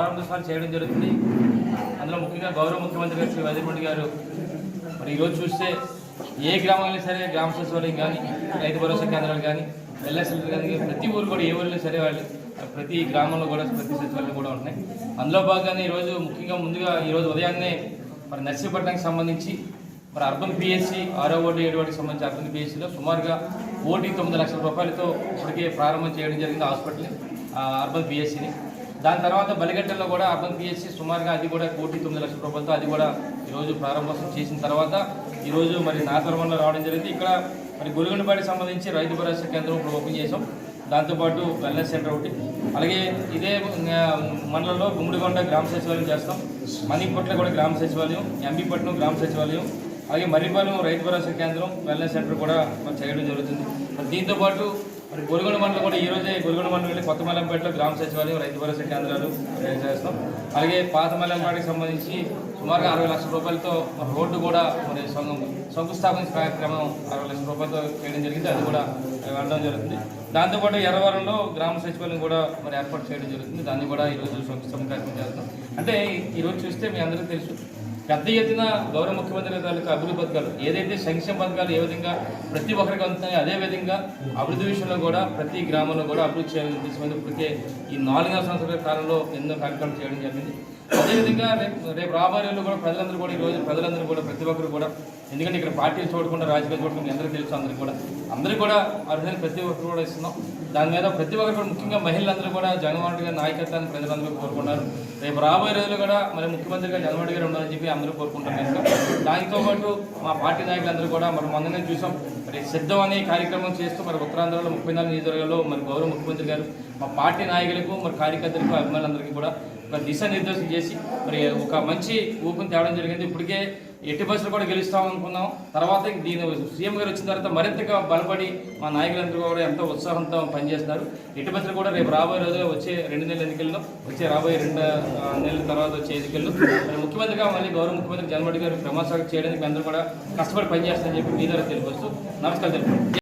ప్రారంభోత్సవాలు చేయడం జరుగుతుంది. అందులో ముఖ్యంగా గౌరవ ముఖ్యమంత్రి గారు శ్రీ వైద్యరెడ్డి గారు. మరి ఈరోజు చూస్తే ఏ గ్రామంలో సరే గ్రామ సచివాలయం కానీ రైతు భరోసా కేంద్రాలు కానీ ఎల్ఎస్ఎల్ కానీ ప్రతి ఊరు కూడా ఏ ఊరిలో సరే వాళ్ళు ప్రతి గ్రామంలో కూడా ప్రతి సచివాలయం కూడా ఉన్నాయి అందులో భాగంగానే ఈరోజు ముఖ్యంగా ముందుగా ఈరోజు ఉదయాన్నే మరి నర్సీపట్నంకి సంబంధించి మరి అర్బన్ పిఎస్సి ఆరో ఓటీ ఏడు వాటికి సంబంధించి అర్బన్ పిఎస్సిలో సుమారుగా కోటి తొమ్మిది లక్షల రూపాయలతో ఇప్పటికే ప్రారంభం చేయడం జరిగింది హాస్పిటల్ ఆ, అర్బన్ పిఎస్సిని. దాని తర్వాత బలిగట్టలో కూడా అర్బన్ చేసి సుమారుగా అది కూడా కోటి తొమ్మిది లక్షల రూపాయలతో అది కూడా ఈరోజు ప్రారంభోత్సవం చేసిన తర్వాత ఈరోజు మరి నాతర్మంలో రావడం జరిగింది. ఇక్కడ మరి గురుగుండపాటికి సంబంధించి రైతు భరోసా కేంద్రం ఇప్పుడు ఓపెన్ చేసాం దాంతోపాటు వెల్నెస్ సెంటర్ ఒకటి. అలాగే ఇదే మండలంలో గుమ్మడిగొండ గ్రామ సచివాలయం చేస్తాం. మణిపట్ల కూడా గ్రామ సచివాలయం ఎంబీపట్నం గ్రామ సచివాలయం అలాగే మర్రిపాలెం రైతు భరోసా కేంద్రం వెల్నెస్ సెంటర్ కూడా మనం చేయడం జరుగుతుంది. దీంతోపాటు దీంతో పాటు మరి గొలుగొండ మండలం కూడా ఈ రోజే గొలుగొండ మండలం వెళ్ళి కొత్త మల్లంపేటలో గ్రామ సచివాలయం రైతు భరోసా కేంద్రాలు చేస్తాం. అలాగే పాత మల్లంపాటికి సంబంధించి సుమారుగా అరవై లక్షల రూపాయలతో మరి రోడ్డు కూడా మరి సంఘం శంకుస్థాపన కార్యక్రమం అరవై లక్షల రూపాయలతో చేయడం జరిగింది. అది కూడా వెళ్ళడం జరుగుతుంది. దాంతోపాటు ఎర్రవరంలో గ్రామ సచివాలయం కూడా మరి ఏర్పాటు చేయడం జరుగుతుంది. దాన్ని కూడా ఈరోజు శంకుస్థాపన కార్యక్రమం చేస్తాం. అంటే ఈరోజు చూస్తే మీ అందరికీ తెలుసు పెద్ద ఎత్తున గౌరవ ముఖ్యమంత్రి గారి తాలూకా అభివృద్ధి పథకాలు ఏదైతే సంక్షేమ పథకాలు ఏ విధంగా ప్రతి ఒక్కరికి అందుతున్నాయో అదే విధంగా అభివృద్ధి విషయంలో కూడా ప్రతి గ్రామంలో కూడా అభివృద్ధి చేయాలని ఉద్దేశంతో ఇప్పటికే ఈ నాలుగైదు సంవత్సరాల కాలంలో ఎన్నో కార్యక్రమాలు చేయడం జరిగింది. అదేవిధంగా రేపు రేపు రాబోయేలో కూడా ప్రజలందరూ కూడా ఈ రోజు ప్రజలందరూ కూడా ప్రతి ఒక్కరు కూడా ఎందుకంటే ఇక్కడ పార్టీలు చూడకుండా రాజకీయాలు చూడకుండా మీ అందరికీ తెలుసు అందరికీ కూడా అందరూ కూడా అర్హత ప్రతి ఒక్కరు కూడా ఇస్తున్నాం. దాని మీద ప్రతి ఒక్కరు కూడా ముఖ్యంగా మహిళలందరూ కూడా జగన్మోహన్ రెడ్డి గారి నాయకత్వాన్ని ప్రజలందరూ కోరుకున్నారు రేపు రాబోయే రోజులు కూడా మరి ముఖ్యమంత్రిగా జగన్మోహన్ గారు ఉండాలని చెప్పి అందరూ కోరుకుంటారు కనుక దానితో పాటు మా పార్టీ నాయకులందరూ కూడా మరి మొన్ననే చూసాం. మరి సిద్ధం అనే కార్యక్రమం చేస్తూ మరి ఉత్తరాంధ్రలో ముప్పై నాలుగు నియోజకవర్గాల్లో మరి గౌరవ ముఖ్యమంత్రి గారు మా పార్టీ నాయకులకు మరి కార్యకర్తలకు అభిమానులందరికీ కూడా ఒక దిశానిర్దేశం చేసి మరి ఒక మంచి ఊపుని తేవడం జరిగింది. ఇప్పటికే ఎట్టి బస్సులు కూడా గెలుస్తాం అనుకున్నాం. తర్వాత దీని సీఎం గారు వచ్చిన తర్వాత మరింతగా బలపడి మా నాయకులందరూ కూడా ఎంతో ఉత్సాహంతో పనిచేస్తున్నారు ఎట్టి బస్సులు కూడా రేపు రాబోయే రోజుల్లో వచ్చే రెండు నెలల ఎన్నికల్లో వచ్చే రాబోయే రెండు నెలల తర్వాత వచ్చే ఎన్నికల్లో మరి ముఖ్యమంత్రిగా మళ్ళీ గౌరవ ముఖ్యమంత్రి జగన్మోహన్ గారు ప్రమాణ చేయడానికి అందరూ కూడా కష్టపడి పనిచేస్తారని చెప్పి మీ ద్వారా తెలియవచ్చు నమస్కారం తెలుపు